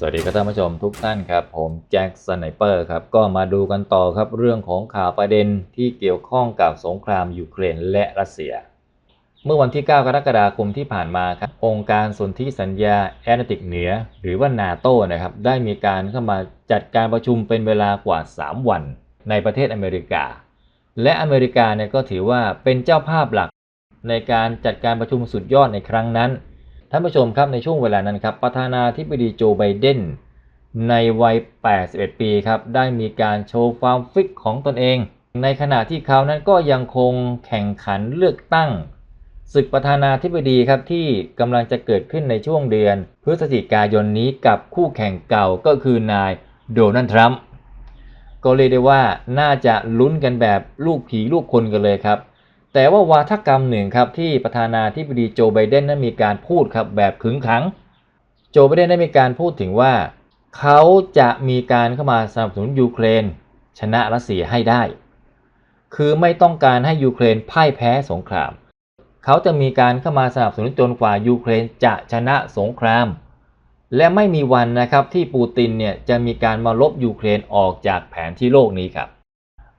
สวัสดีครับท่านผู้ชมทุกท่านครับ ผมแจ็คสไนเปอร์ครับ ก็มาดูกันต่อครับเรื่องของข่าวประเด็นที่เกี่ยวข้องกับสงครามยูเครนและรัสเซีย เมื่อวันที่ 9 กรกฎาคมที่ผ่านมาครับองค์การสนธิสัญญาแอตแลนติกเหนือ หรือว่านาโตนะครับได้มีการเข้ามาจัดการประชุมเป็นเวลากว่า 3 วันในประเทศอเมริกา และอเมริกาเนี่ยก็ถือว่าเป็นเจ้าภาพหลักในการจัดการประชุมสุดยอดในครั้งนั้น ท่านผู้ชมครับในช่วงเวลานั้นครับประธานาธิบดีโจไบเดนในวัย 81 ปีครับได้มีการโชว์ความฟิตของตนเอง ในขณะที่เขานั้นก็ยังคงแข่งขันเลือกตั้งศึกประธานาธิบดีครับที่กำลังจะเกิดขึ้นในช่วงเดือน พฤศจิกายนนี้กับคู่แข่งเก่าก็คือนายโดนัลด์ทรัมป์ก็เรียกได้ว่าน่าจะลุ้นกันแบบลูกผีลูกคนกันเลยครับ แต่ว่าวาทกรรมหนึ่งครับที่ประธานาธิบดีโจไบเดนนั้นมีการพูดครับแบบขึงขัง โจไบเดนได้มีการพูดถึงว่า เขาจะมีการเข้ามาสนับสนุนยูเครน ชนะรัสเซียให้ได้ คือไม่ต้องการให้ยูเครนพ่ายแพ้สงคราม เขาจะมีการเข้ามาสนับสนุนจนกว่ายูเครนจะชนะสงคราม และไม่มีวันนะครับที่ปูตินเนี่ยจะมีการมาลบยูเครนออกจากแผนที่โลกนี้ครับ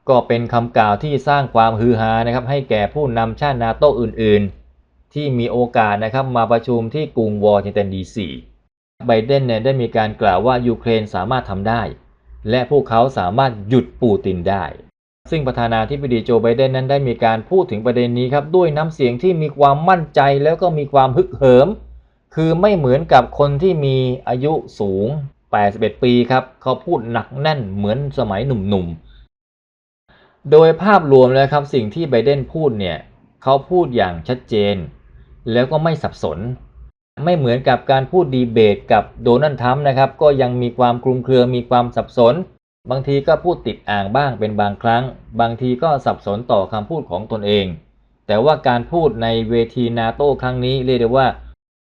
ก็เป็นคำกล่าวที่สร้างความฮือฮานะครับให้แก่ผู้นำชาตินาโต้อื่นๆ ที่มีโอกาสนะครับมาประชุมที่กรุงวอชิงตันดีซีไบเดนเนี่ยได้มีการกล่าวว่ายูเครนสามารถทำได้ และพวกเขาสามารถหยุดปูตินได้ ซึ่งประธานาธิบดีโจไบเดนนั้นได้มีการพูดถึงประเด็นนี้ครับด้วยน้ำเสียงที่มีความมั่นใจแล้วก็มีความฮึกเหิม คือไม่เหมือนกับคนที่มีอายุสูง 81 ปีครับเขาพูดหนักแน่นเหมือนสมัยหนุ่มๆ โดยภาพรวมแล้วครับสิ่งที่ไบเดนพูดเนี่ยเขาพูดอย่างชัดเจน แล้วก็ไม่สับสน ไม่เหมือนกับการพูดดีเบตกับโดนัลด์ทรัมป์นะครับก็ยังมีความคลุมเครือมีความสับสน บางทีก็พูดติดอ่างบ้างเป็นบางครั้ง บางทีก็สับสนต่อคำพูดของตนเอง แต่ว่าการพูดในเวทีนาโต้ครั้งนี้เรียกได้ว่า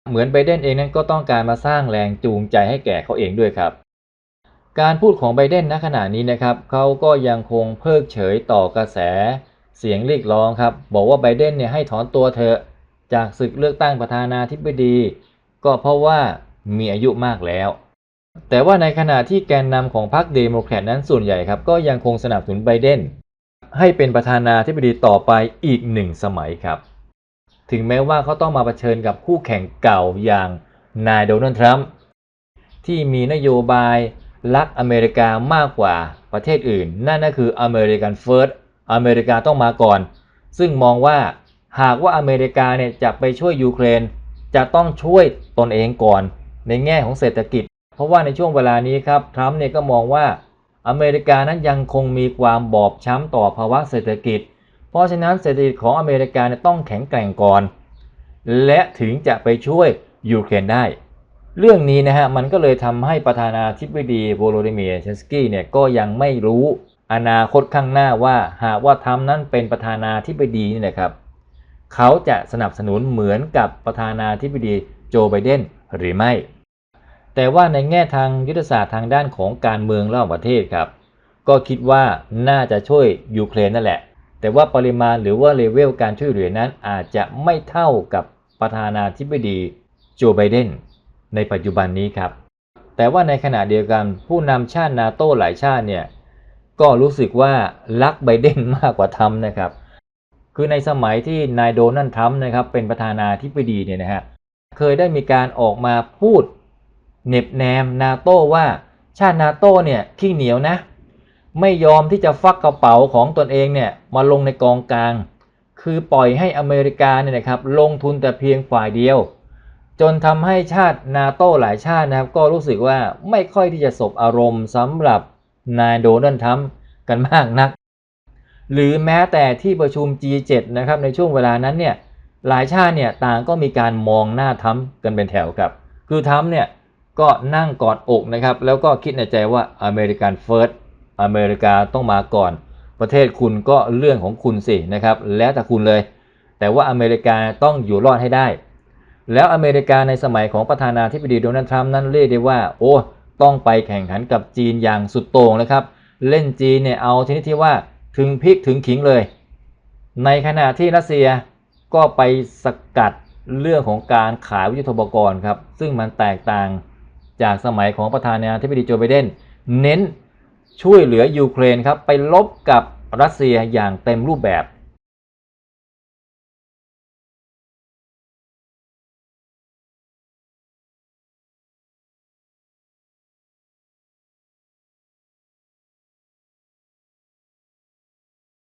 เหมือนไบเดนเองนั้นก็ต้องการมาสร้างแรงจูงใจให้แก่เขาเองด้วยครับ การพูดของไบเดนณขณะนี้นะครับเขาก็ยังคงเพิกเฉยต่อกระแสเสียงเรียกร้องครับ บอกว่าไบเดนเนี่ยให้ถอนตัวเถอะจากศึกเลือกตั้งประธานาธิบดี ก็เพราะว่ามีอายุมากแล้ว แต่ว่าในขณะที่แกนนำของพรรคเดโมแครตนั้นส่วนใหญ่ครับ ก็ยังคงสนับสนุนไบเดนให้เป็นประธานาธิบดีต่อไปอีกหนึ่งสมัยครับ ถึงแม้ว่าเขาต้องมาเผชิญกับคู่แข่งเก่าอย่างนายโดนัลด์ทรัมป์ที่มีนโยบาย รักอเมริกามากกว่าประเทศอื่น นั่นก็คืออเมริกันเฟิร์สอเมริกาต้องมาก่อน ซึ่งมองว่าหากว่าอเมริกาเนี่ยจะไปช่วยยูเครน จะต้องช่วยตนเองก่อน ในแง่ของเศรษฐกิจ เพราะว่าในช่วงเวลานี้ครับทรัมป์เนี่ยก็มองว่าอเมริกานั้นยังคงมีความบอบช้ำต่อภาวะเศรษฐกิจ เพราะฉะนั้นเศรษฐกิจของอเมริกาเนี่ยต้องแข็งแกร่งก่อน และถึงจะไปช่วยยูเครนได้ เรื่องนี้นะฮะมันก็เลยทำให้ประธานาธิบดีโวโลดิเมียร์เชนสกี้เนี่ยก็ยังไม่รู้อนาคตข้างหน้าว่าหากว่าทรัมป์นั้นเป็นประธานาธิบดีนี่นะครับ เขาจะสนับสนุนเหมือนกับประธานาธิบดีโจไบเดนหรือไม่ แต่ว่าในแง่ทางยุทธศาสตร์ทางด้านของการเมืองระหว่างประเทศครับ ก็คิดว่าน่าจะช่วยยูเครนนั่นแหละ แต่ว่าปริมาณหรือว่าเลเวลการช่วยเหลือนั้นอาจจะไม่เท่ากับประธานาธิบดีโจไบเดน ในปัจจุบันนี้ครับ แต่ว่าในขณะเดียวกันผู้นำชาตินาโต้หลายชาติเนี่ยก็รู้สึกว่ารักไบเดนมากกว่าทรัมป์นะครับ คือในสมัยที่นายโดนัลด์ทรัมป์นะครับเป็นประธานาธิบดีเนี่ยนะฮะเคยได้มีการออกมาพูดเน็บแนมนาโต้ว่าชาตินาโต้เนี่ยขี้เหนียวนะ ไม่ยอมที่จะฟักกระเป๋าของตนเองเนี่ยมาลงในกองกลาง คือปล่อยให้อเมริกาเนี่ยนะครับลงทุนแต่เพียงฝ่ายเดียว จนทำให้ชาตินาโต้หลายชาตินะครับ ก็รู้สึกว่าไม่ค่อยที่จะสบอารมณ์สำหรับนายโดนัลด์ทรัมป์กันมากนัก หรือแม้แต่ที่ประชุม G7 นะครับในช่วงเวลานั้นเนี่ยหลายชาติเนี่ยต่างก็มีการมองหน้าทรัมป์กันเป็นแถวครับ คือทรัมป์เนี่ยก็นั่งกอดอกนะครับ แล้วก็คิดในใจว่าอเมริกันเฟิร์สอเมริกาต้องมาก่อน ประเทศคุณก็เรื่องของคุณสินะครับ แล้วแต่คุณเลย แต่ว่าอเมริกาต้องอยู่รอดให้ได้ แล้วอเมริกาในสมัยของประธานาธิบดีโดนัลด์ทรัมป์นั้นเรียกได้ว่า โอ้ต้องไปแข่งขันกับจีนอย่างสุดโต่งนะครับ เล่นจีนเนี่ยเอาชนิดที่ว่าถึงพริกถึงขิงเลย ในขณะที่รัสเซียก็ไปสกัดเรื่องของการขายวิทยุทโธปกรณ์ครับ ซึ่งมันแตกต่างจากสมัยของประธานาธิบดีโจไบเดนเน้นช่วยเหลือยูเครนครับไปลบกับรัสเซียอย่างเต็มรูปแบบ